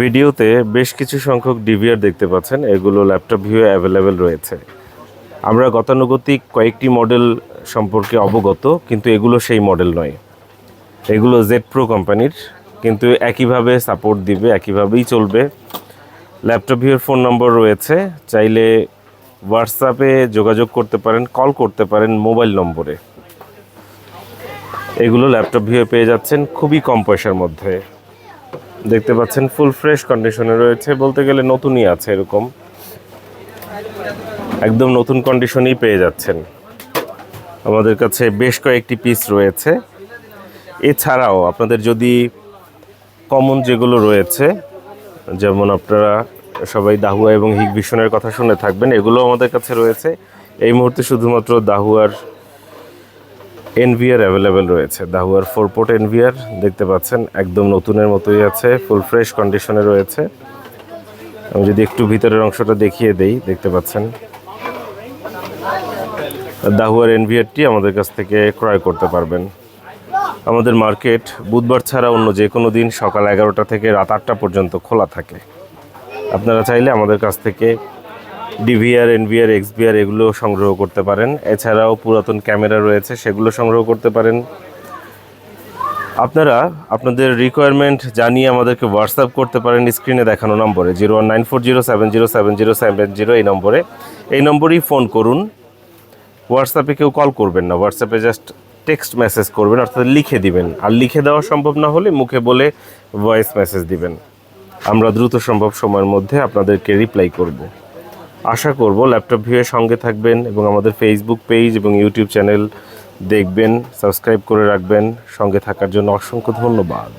ভিডিওতে বেশ কিছু সংখ্যক ডিভিআর দেখতে পাচ্ছেন। এগুলো ল্যাপটপ ভিউ অ্যাভেলেবেল রয়েছে। আমরা গতানুগতিক কয়েকটি মডেল সম্পর্কে অবগত, কিন্তু এগুলো সেই মডেল নয়। এগুলো জেড প্রো কোম্পানির, কিন্তু একইভাবে সাপোর্ট দিবে, একইভাবেই চলবে। ল্যাপটপ ভিউর ফোন নম্বর রয়েছে। চাইলে হোয়াটসঅ্যাপে যোগাযোগ করতে পারেন কল করতে পারেন মোবাইল নম্বরে। এগুলো ল্যাপটপ ভিউ পেয়ে যাচ্ছেন খুবই কম পয়সার মধ্যে। দেখতে পাচ্ছেন ফুল ফ্রেশ কন্ডিশনে রয়েছে, বলতে গেলে নতুনই আছে এরকম। একদম নতুন কন্ডিশনেই পেয়ে যাচ্ছেন। আমাদের কাছে বেশ কয়েকটি পিস রয়েছে। এছাড়াও আপনাদের যদি কমন যেগুলো রয়েছে, যেমন আপনারা সবাই দাহুয়া এবং হিগ ভিশনের কথা শুনে থাকবেন এগুলো আমাদের কাছে রয়েছে। এই মুহূর্তে শুধুমাত্র দাহুয়ার এনভিআর অ্যাভেলেবেল রয়েছে। দাহুয়ার ফোর পোর্ট এনভিআর দেখতে পাচ্ছেন, একদম নতুনের মতোই আছে ফুল ফ্রেশ কন্ডিশনে রয়েছে। আমি যদি একটু ভিতরের অংশটা দেখিয়ে দেই, দেখতে পাচ্ছেন। দাহুয়ার এনভিআরটি আমাদের কাছ থেকে ক্রয় করতে পারবেন। আমাদের মার্কেট বুধবার ছাড়া অন্য যে কোনো দিন সকাল এগারোটা থেকে রাত আটটা পর্যন্ত খোলা থাকে। আপনারা চাইলে আমাদের কাছ থেকে ডিভিআর এনভিআর এক্সবিআর এগুলো সংগ্রহ করতে পারেন। এছাড়াও পুরাতন ক্যামেরা রয়েছে, সেগুলো সংগ্রহ করতে পারেন। আপনারা আপনাদের রিকোয়ারমেন্ট জানিয়ে আমাদেরকে হোয়াটসঅ্যাপ করতে পারেন স্ক্রিনে দেখানো নম্বরে। Zero one nine four zero seven zero seven zero seven zero এই নম্বরে। এই নম্বরেই ফোন করুন। হোয়াটসঅ্যাপে কেউ কল করবেন না। হোয়াটসঅ্যাপে জাস্ট টেক্সট মেসেজ করবেন, অর্থাৎ লিখে দিবেন। আর লিখে দেওয়া সম্ভব না হলে মুখে বলে ভয়েস মেসেজ দিবেন। আমরা দ্রুত সম্ভব সময়ের মধ্যে আপনাদেরকে রিপ্লাই করব। আশা করব ল্যাপটপ ভিউয়ের সঙ্গে থাকবেন এবং আমাদের ফেসবুক পেজ এবং ইউটিউব চ্যানেল দেখবেন সাবস্ক্রাইব করে রাখবেন। সঙ্গে থাকার জন্য অসংখ্য ধন্যবাদ।